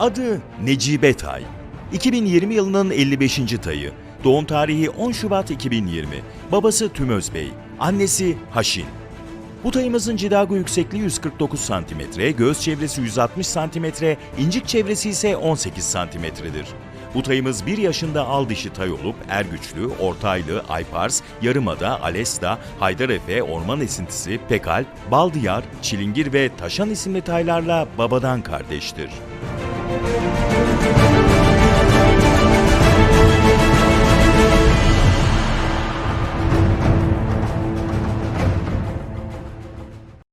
Adı Necibe Tay. 2020 yılının 55. tayı. Doğum tarihi 10 Şubat 2020. Babası Tümöz Bey, annesi Haşin. Bu tayımızın cidago yüksekliği 149 cm, göğüs çevresi 160 cm, incik çevresi ise 18 cm'dir. Bu tayımız 1 yaşında al dişi tay olup Ergüçlü, Ortaylı, Aypars, Yarımada, Alesta, Haydarefe, Orman Esintisi, Pekalp, Baldiyar, Çilingir ve Taşan isimli taylarla babadan kardeştir. Música